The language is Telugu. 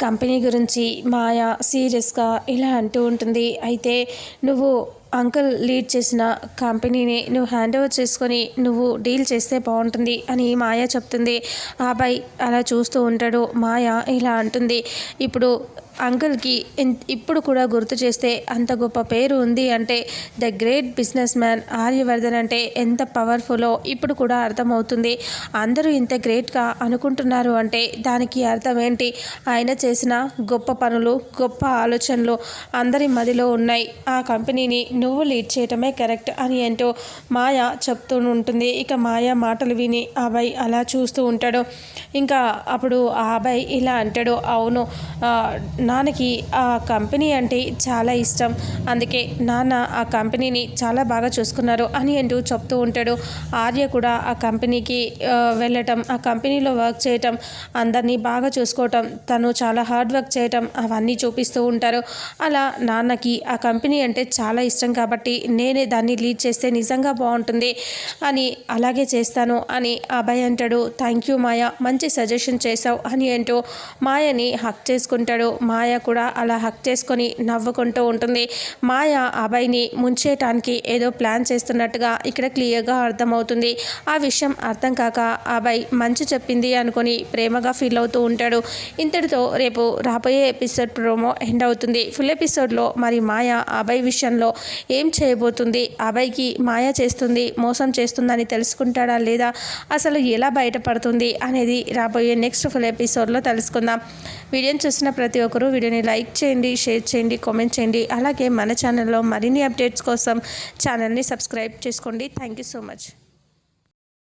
కంపెనీ గురించి మాయ సీరియస్గా ఇలా అంటూ ఉంటుంది. అయితే నువ్వు అంకుల్ లీడ్ చేసిన కంపెనీని నువ్వు హ్యాండ్ ఓవర్ చేసుకొని నువ్వు డీల్ చేస్తే బాగుంటుంది అని మాయ చెప్తుంది. ఆ అబ్బాయి అలా చూస్తూ ఉంటాడు. మాయ ఇలా అంటుంది. ఇప్పుడు అంకుల్కి ఇప్పుడు కూడా గుర్తు చేస్తే అంత గొప్ప పేరు ఉంది అంటే the great business man Aryavardhan అంటే ఎంత పవర్ఫుల్లో ఇప్పుడు కూడా అర్థమవుతుంది. అందరూ ఇంత గ్రేట్గా అనుకుంటున్నారు అంటే దానికి అర్థం ఏంటి ఆయన చేసిన గొప్ప పనులు గొప్ప ఆలోచనలు అందరి మదిలో ఉన్నాయి. ఆ కంపెనీని నువ్వు లీడ్ చేయటమే కరెక్ట్ అని ఏంటో మాయ చెప్తూ ఉంటుంది. ఇక మాయ మాటలు విని అబ్బాయి అలా చూస్తూ ఉంటాడు. ఇంకా అప్పుడు ఆ అబ్బాయి ఇలా అంటాడు అవును నాన్నకి ఆ కంపెనీ అంటే చాలా ఇష్టం. అందుకే నాన్న ఆ కంపెనీని చాలా బాగా చూసుకున్నారు అని అంటూ చెప్తూ ఉంటాడు. ఆర్య కూడా ఆ కంపెనీకి వెళ్ళటం ఆ కంపెనీలో వర్క్ చేయటం అందరినీ బాగా చూసుకోవటం తను చాలా హార్డ్ వర్క్ చేయటం అవన్నీ చూపిస్తూ ఉంటారు. అలా నాన్నకి ఆ కంపెనీ అంటే చాలా ఇష్టం కాబట్టి నేనే దాన్ని లీడ్ చేస్తే నిజంగా బాగుంటుంది అని అలాగే చేస్తాను అని అభయ్ అంటాడు. థ్యాంక్ యూ మాయ మంచి సజెషన్ చేశావు అని అంటూ మాయని హక్ చేసుకుంటాడు. మా మాయ కూడా అలా హక్ చేసుకొని నవ్వుకుంటూ ఉంటుంది. మాయ అభయ్ని ముంచేయటానికి ఏదో ప్లాన్ చేస్తున్నట్టుగా ఇక్కడ క్లియర్గా అర్థమవుతుంది. ఆ విషయం అర్థం కాక అభయ్ మంచి చెప్పింది అనుకొని ప్రేమగా ఫీల్ అవుతూ ఉంటాడు. ఇంతటితో రేపు రాబోయే ఎపిసోడ్ ప్రోమో ఎండ్ అవుతుంది. ఫుల్ ఎపిసోడ్లో మరి మాయ అభయ్ విషయంలో ఏం చేయబోతుంది? అభయ్కి మాయ చేస్తుంది మోసం చేస్తుందని తెలుసుకుంటాడా లేదా? అసలు ఎలా బయటపడుతుంది అనేది రాబోయే నెక్స్ట్ ఫుల్ ఎపిసోడ్లో తెలుసుకుందాం. వీడియోని చూసిన ప్రతి ఒక్కరూ వీడియోని లైక్ చేయండి షేర్ చేయండి కామెంట్ చేయండి. అలాగే మన ఛానల్లో మరిన్ని అప్డేట్స్ కోసం ఛానల్ని సబ్స్క్రైబ్ చేసుకోండి. Thank you so much